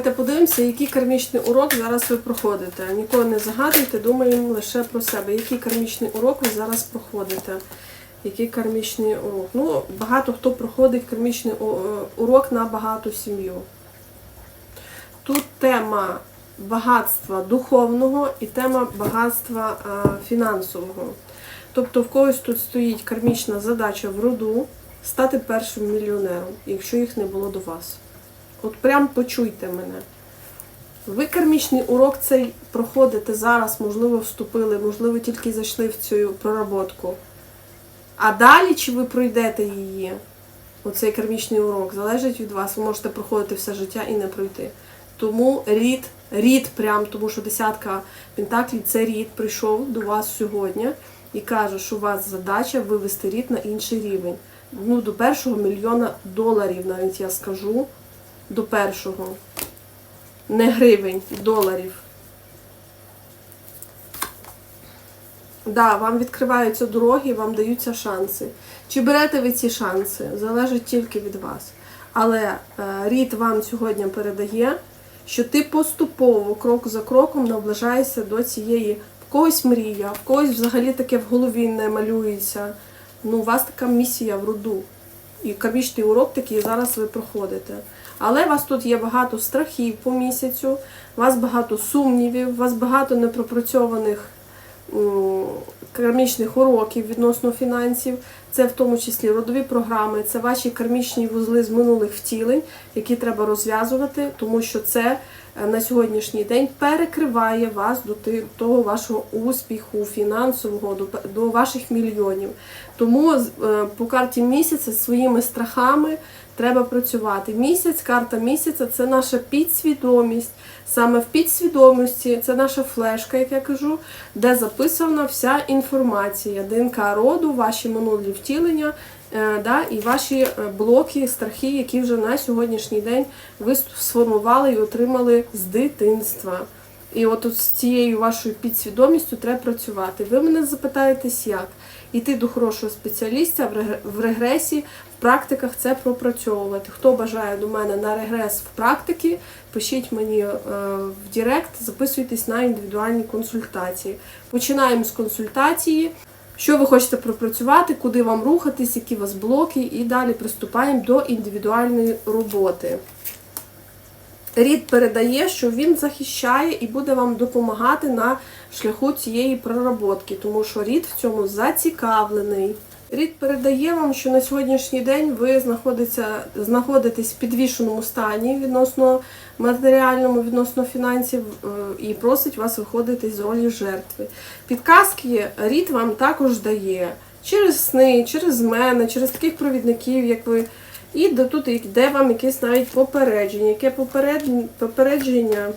Давайте подивимося, який кармічний урок зараз ви проходите. Нікого не загадуйте, думаємо лише про себе. Який кармічний урок ви зараз проходите? Який кармічний урок? Ну, багато хто проходить кармічний е, урок на багату сім'ю. Тут тема багатства духовного і тема багатства е, фінансового. Тобто в когось тут стоїть кармічна задача в роду стати першим мільйонером, якщо їх не було до вас. От прям почуйте мене. Ви кармічний урок цей проходите зараз, можливо, вступили, можливо, тільки зайшли в цю проработку. А далі, чи ви пройдете її, оцей кармічний урок, залежить від вас. Ви можете проходити все життя і не пройти. Тому рід, рід прям, тому що десятка пентаклів це рід прийшов до вас сьогодні і каже, що у вас задача вивести рід на інший рівень. Ну, до першого мільйона доларів, навіть я скажу до першого. Не гривень, доларів. Да, вам відкриваються дороги, вам даються шанси. Чи берете ви ці шанси? Залежить тільки від вас. Але е, рід вам сьогодні передає, що ти поступово, крок за кроком, наближаєшся до цієї в когось мрія, в когось взагалі таке в голові не малюється. Ну, у вас така місія в роду. І кармічний урок такий зараз ви проходите. Але у вас тут є багато страхів по місяцю, у вас багато сумнівів, у вас багато непропрацьованих кармічних уроків відносно фінансів. Це в тому числі родові програми, це ваші кармічні вузли з минулих втілень, які треба розв'язувати, тому що це на сьогоднішній день перекриває вас до того вашого успіху фінансового, до, ваших мільйонів. Тому е, по карті місяця своїми страхами треба працювати. Місяць, карта місяця це наша підсвідомість. Саме в підсвідомості це наша флешка, як я кажу, де записана вся інформація, ДНК роду, ваші минулі втілення. Е, Да, і ваші е, блоки, страхи, які вже на сьогоднішній день ви сформували і отримали з дитинства. І от, з цією вашою підсвідомістю треба працювати. Ви мене запитаєтесь, як? Іти до хорошого спеціаліста в регресі, в практиках це пропрацьовувати. Хто бажає до мене на регрес в практики, пишіть мені е, в Директ, записуйтесь на індивідуальні консультації. Починаємо з консультації. Що ви хочете пропрацювати, куди вам рухатись, які у вас блоки, і далі приступаємо до індивідуальної роботи. Рід передає, що він захищає і буде вам допомагати на шляху цієї проработки, тому що рід в цьому зацікавлений. Рід передає вам, що на сьогоднішній день ви знаходиться, знаходитесь в підвішеному стані відносно матеріальному, відносно фінансів, е, і просить вас виходити з ролі жертви. Підказки рід вам також дає через сни, через мене, через таких провідників, як ви. І до тут йде вам якесь навіть попередження. Яке поперед- попередження?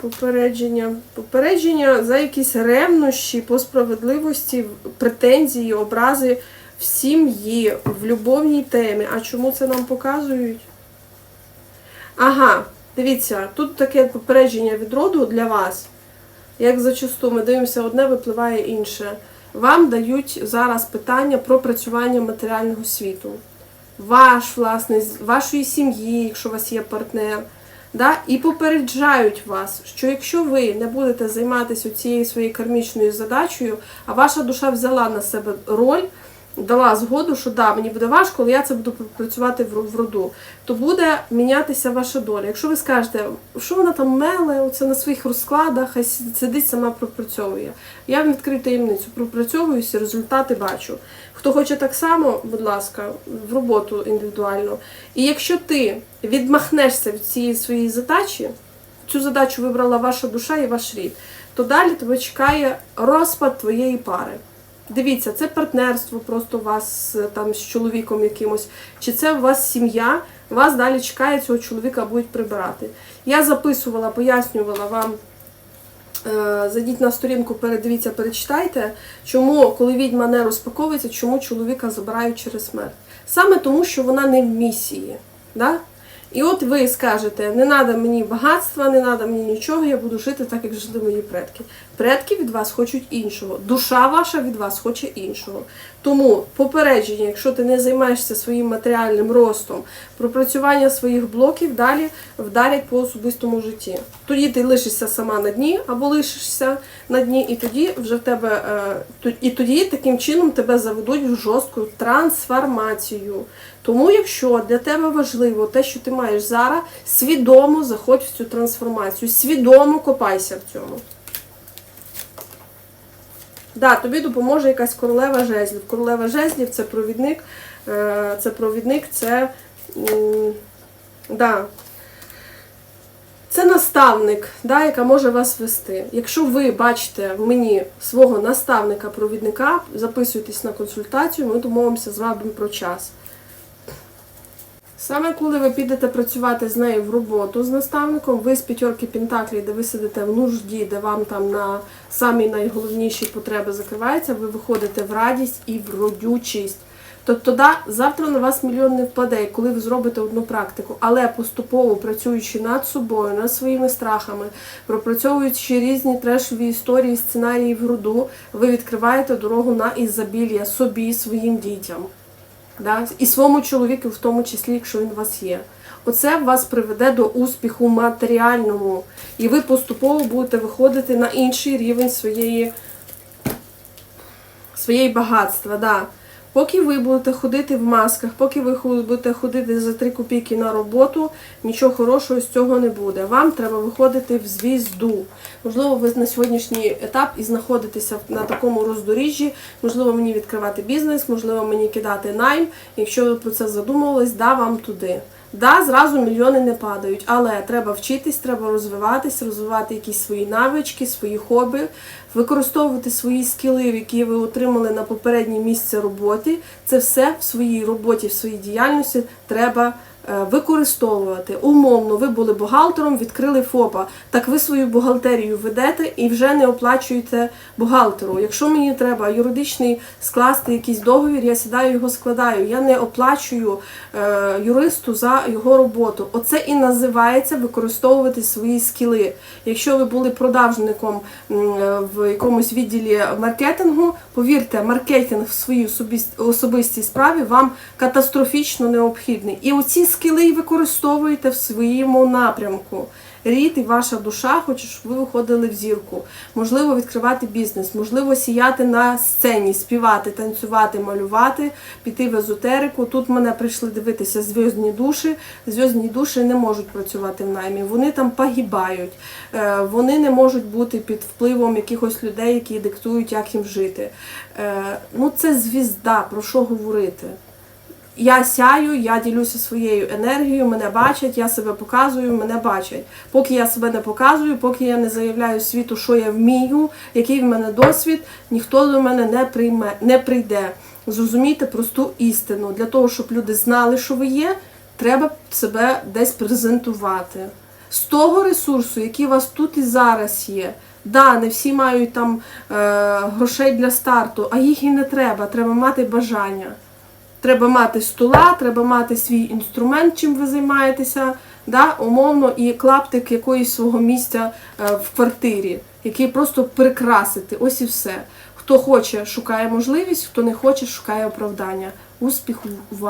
Попередження. Попередження за якісь ревнощі по справедливості, претензії, образи в сім'ї, в любовній темі. А чому це нам показують? Ага, дивіться, тут таке попередження від роду для вас. Як зачасту ми дивимося, одне випливає інше. Вам дають зараз питання про працювання матеріального світу. Ваш власне, вашої сім'ї, якщо у вас є партнер. Да? І попереджають вас, що якщо ви не будете займатися цією своєю кармічною задачею, а ваша душа взяла на себе роль, дала згоду, що да, мені буде важко, але я це буду працювати в роду, то буде мінятися ваша доля. Якщо ви скажете, що вона там меле, оце на своїх розкладах, сі- сидить сама пропрацьовує. Я вам відкрию таємницю, пропрацьовуюся, результати бачу. Хто хоче так само, будь ласка, в роботу індивідуально. І якщо ти відмахнешся від цієї своєї задачі, цю задачу вибрала ваша душа і ваш рід, то далі тебе чекає розпад твоєї пари. Дивіться, це партнерство просто у вас е, там з чоловіком якимось, чи це у вас сім'я, вас далі чекає цього чоловіка будуть прибирати. Я записувала, пояснювала вам. е, Зайдіть на сторінку, передивіться, перечитайте, чому, коли відьма не розпаковується, чому чоловіка забирають через смерть. Саме тому, що вона не в місії. Да? І от ви скажете, не треба мені багатства, не треба мені нічого, я буду жити так, як жили мої предки. Предки від вас хочуть іншого, душа ваша від вас хоче іншого. Тому попередження, якщо ти не займаєшся своїм матеріальним ростом, пропрацювання своїх блоків далі вдарять по особистому житті. Тоді ти лишишся сама на дні або лишишся на дні, і тоді вже в тебе е, і тоді таким чином тебе заведуть в жорстку трансформацію. Тому, якщо для тебе важливо те, що ти маєш зараз, свідомо заходь в цю трансформацію, свідомо копайся в цьому. Да, тобі допоможе якась королева жезлів. Королева жезлів це провідник, е, це провідник, це. Да, це наставник, да, яка може вас вести. Якщо ви бачите в мені свого наставника-провідника, записуйтесь на консультацію, ми домовимося з вами про час. Саме коли ви підете працювати з нею в роботу з наставником, ви з п'ятерки Пентаклі, де ви сидите в нужді, де вам там на самі найголовніші потреби закриваються, ви виходите в радість і в родючість. Тобто, да, завтра на вас мільйон не впаде, коли ви зробите одну практику, але поступово працюючи над собою, над своїми страхами, пропрацьовуючи різні трешові історії, сценарії в груду, ви відкриваєте дорогу на ізобілля собі, своїм дітям. Да? І своєму чоловіку, в тому числі, якщо він у вас є. Оце вас приведе до успіху матеріальному. І ви поступово будете виходити на інший рівень своєї, своєї багатства. Да. Поки ви будете ходити в масках, поки ви будете ходити за 3 копійки на роботу, нічого хорошого з цього не буде. Вам треба виходити в звізду. Можливо, ви на сьогоднішній етап і знаходитеся на такому роздоріжжі. Можливо, мені відкривати бізнес, можливо, мені кидати найм. Якщо ви про це задумувались, да вам туди. Да, зразу мільйони не падають, але треба вчитись, треба розвиватись, розвивати якісь свої навички, свої хобі, використовувати свої скіли, які ви отримали на попереднє місце роботи. Це все в своїй роботі, в своїй діяльності треба використовувати. Умовно, ви були бухгалтером, відкрили ФОПа. Так ви свою бухгалтерію ведете і вже не оплачуєте бухгалтеру. Якщо мені треба юридичний скласти якийсь договір, я сідаю його складаю. Я не оплачую е, юристу за його роботу. Оце і називається використовувати свої скіли. Якщо ви були продажником е, в якомусь відділі маркетингу, повірте, маркетинг в своїй особистій справі вам катастрофічно необхідний. І оці скіли й використовуєте в своєму напрямку. Рід і ваша душа хоче, щоб ви виходили в зірку. Можливо, відкривати бізнес, можливо, сіяти на сцені, співати, танцювати, малювати, піти в езотерику. Тут мене прийшли дивитися зв'язні душі. Зв'язні душі не можуть працювати в наймі. Вони там погибають. Е, Вони не можуть бути під впливом якихось людей, які диктують, як їм жити. Е, Ну, це звізда, про що говорити. Я сяю, я ділюся своєю енергією, мене бачать, я себе показую, мене бачать. Поки я себе не показую, поки я не заявляю світу, що я вмію, який в мене досвід, ніхто до мене не прийме, не прийде. Зрозумійте просту істину. Для того, щоб люди знали, що ви є, треба себе десь презентувати. З того ресурсу, який у вас тут і зараз є. Да, не всі мають там е, грошей для старту, а їх і не треба. Треба мати бажання. Треба мати стола, треба мати свій інструмент, чим ви займаєтеся, да, умовно, і клаптик якоїсь свого місця е, в квартирі, який просто прикрасити. Ось і все. Хто хоче, шукає можливість, хто не хоче, шукає оправдання. Успіху вам!